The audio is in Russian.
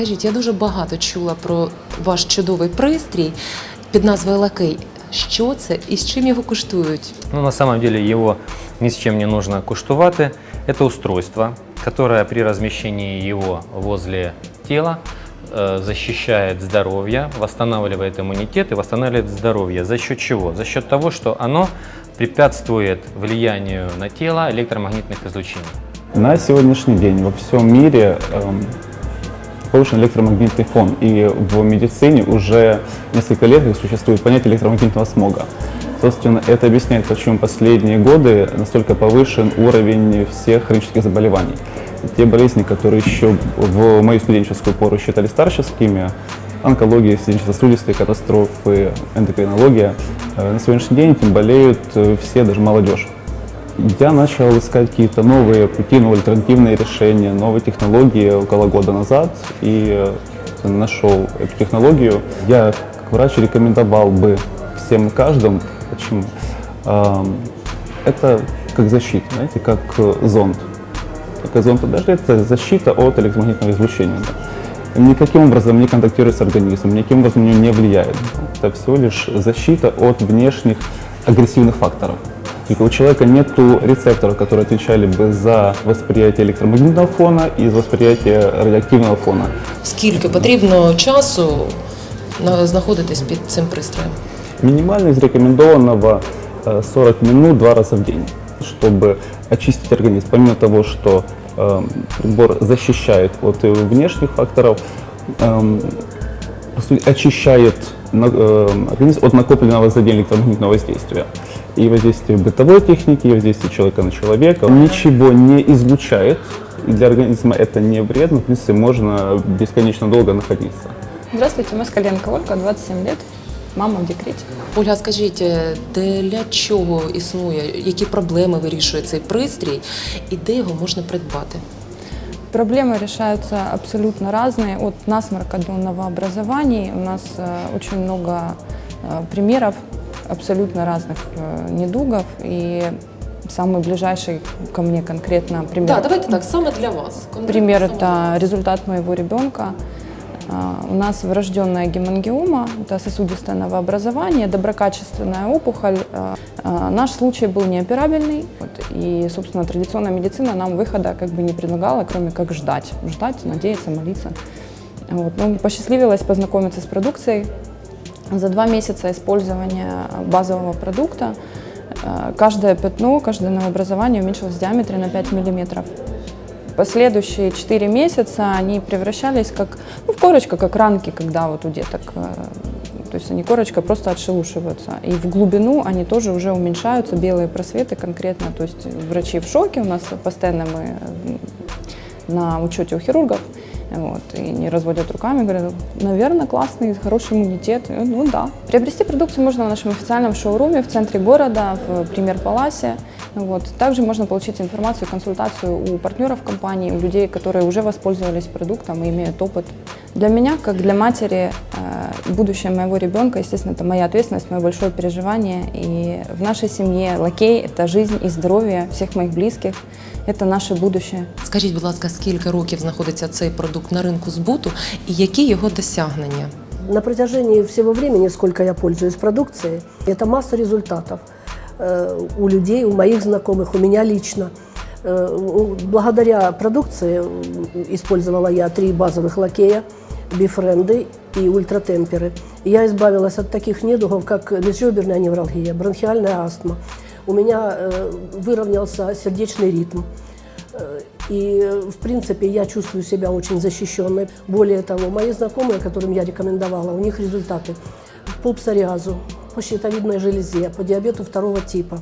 Скажіть, я дуже багато чула про ваш чудовий пристрій під назвою Лакей. Що це і з чим його куштують? Ну, на самом деле его ни с чем не нужно куштувати. Это устройство, которое при размещении его возле тела э, защищает здоровье, восстанавливает иммунитет и восстанавливает здоровье. За счет чего? За счет того, что оно препятствует влиянию на тело электромагнитных излучений. На сегодняшний день во всем мире эм, повышен электромагнитный фон, и в медицине уже несколько лет существует понятие электромагнитного смога. Собственно, это объясняет, почему последние годы настолько повышен уровень всех хронических заболеваний. Те болезни, которые еще в мою студенческую пору считали старческими, онкология, сердечно-сосудистые катастрофы, эндокринология, э, на сегодняшний день этим болеют э, все, даже молодежь. Я начал искать какие-то новые пути, новые альтернативные решения, новые технологии около года назад и э, нашел эту технологию. Я как врач рекомендовал бы всем и каждому, почему? Ам, Это как защита, знаете, как э, зонд. Как зонд даже это защита от электромагнитного излучения. да. Никаким образом не контактирует с организмом, никаким образом не влияет. Это всего лишь защита от внешних агрессивных факторов. Только у человека нет рецепторов, которые отвечали бы за восприятие электромагнитного фона и за восприятие радиоактивного фона. Скільки потрібно часу на- знаходитись під цим пристроєм? Минимально из рекомендованного э, 40 минут два раза в день, чтобы очистить организм. Помимо того, что э, прибор защищает от э, внешних факторов, эм, по сути, очищает на- э, организм от накопленного за день электромагнитного воздействия. И воздействие бытовой техники, и воздействие человека на человека. Он ничего не излучает, и для организма это не вредно, в принципе, можно бесконечно долго находиться. Здравствуйте, Москаленко Ольга, 27 лет, мама в декрете. Ольга, скажіть, е, для чого існує, які проблеми вирішує цей пристрій і де його можна придбати? Проблемы решаются абсолютно разные, от насморка до новообразований. У нас э, очень много э, примеров абсолютно разных э, недугов. И самый ближайший ко мне конкретно пример. Так, давайте так, саме для вас. Пример это результат моего ребенка. А, У нас врожденная гемангиома, это сосудистое новообразование, доброкачественная опухоль. А, а, Наш случай был неоперабельный, и, собственно, традиционная медицина нам выхода как бы не предлагала, кроме как ждать. Ждать, надеяться, молиться. Вот. Ну, посчастливилось познакомиться с продукцией. За два месяца использования базового продукта каждое пятно, каждое новообразование уменьшилось в диаметре на 5 миллиметров. Последующие 4 месяца они превращались как, ну, в корочка, как ранки, когда вот у деток, э, то есть они корочка просто отшелушиваются. И в глубину они тоже уже уменьшаются, белые просветы конкретно. То есть врачи в шоке, у нас постоянно мы на учете у хирургов, вот, и не разводят руками, говорят, наверное, классный, хороший иммунитет. Ну да. Приобрести продукцию можно в нашем официальном шоуруме в центре города, в Премьер Паласе. Вот. Также можно получить информацию, консультацию у партнеров компании, у людей, которые уже воспользовались продуктом и имеют опыт. Для меня, как для матери, э, будущее моего ребенка, естественно, это моя ответственность, мое большое переживание. И в нашей семье лакей – это жизнь и здоровье всех моих близких. Это наше будущее. Скажіть, будь ласка, скільки років знаходиться цей продукт на ринку збуту і які його досягнення? На протяжении всего времени, сколько я пользуюсь продукцией, это масса результатов э, у людей, у моих знакомых, у меня лично. Э, Благодаря продукции м, использовала я три базовых лакея, бифренды и ультратемперы. Я избавилась от таких недугов, как межреберная невралгия, бронхиальная астма. У меня э, выровнялся сердечный ритм. Э, И, э, в принципе, я чувствую себя очень защищенной. Более того, мои знакомые, которым я рекомендовала, у них результаты по псориазу, по щитовидной железе, по диабету второго типа.